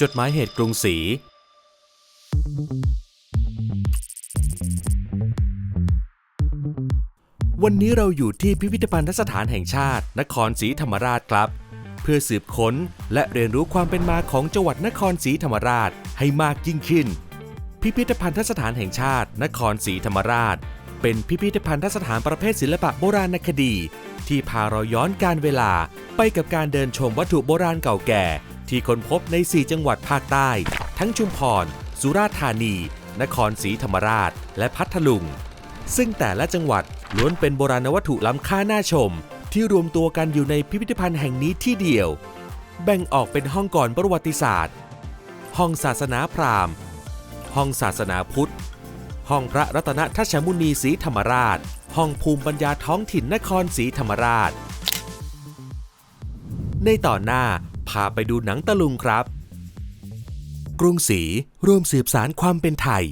จดหมายเหตุกรุงศรี วันนี้เราอยู่ที่พิพิธภัณฑสถานแห่งชาติ นครศรีธรรมราชครับ เพื่อสืบค้นและเรียนรู้ความเป็นมาของจังหวัดนครศรีธรรมราชให้มากยิ่งขึ้น พิพิธภัณฑสถานแห่งชาติ นครศรีธรรมราช เป็นพิพิธภัณฑสถานประเภทศิลปะโบราณคดี ที่พาเราย้อนการเวลาไปกับการเดินชมวัตถุโบราณเก่าแก่ ที่ค้นพบใน 4 จังหวัดภาคใต้ ทั้งชุมพร สุราษฎร์ธานี นครศรีธรรมราช และพัทลุง ซึ่งแต่ละจังหวัดล้วนเป็นโบราณวัตถุล้ำค่าน่าชม ที่รวมตัวกันอยู่ในพิพิธภัณฑ์แห่งนี้ที่เดียว แบ่งออกเป็นห้องก่อนประวัติศาสตร์ ห้องศาสนาพราหมณ์ ห้องศาสนาพุทธ ห้องพระรัตนทัชมุนีศรีธรรมราช ห้องภูมิปัญญาท้องถิ่นนครศรีธรรมราช ในตอนหน้า พาไปดูหนังตะลุงครับ กรุงศรีร่วมสืบสารความเป็นไทย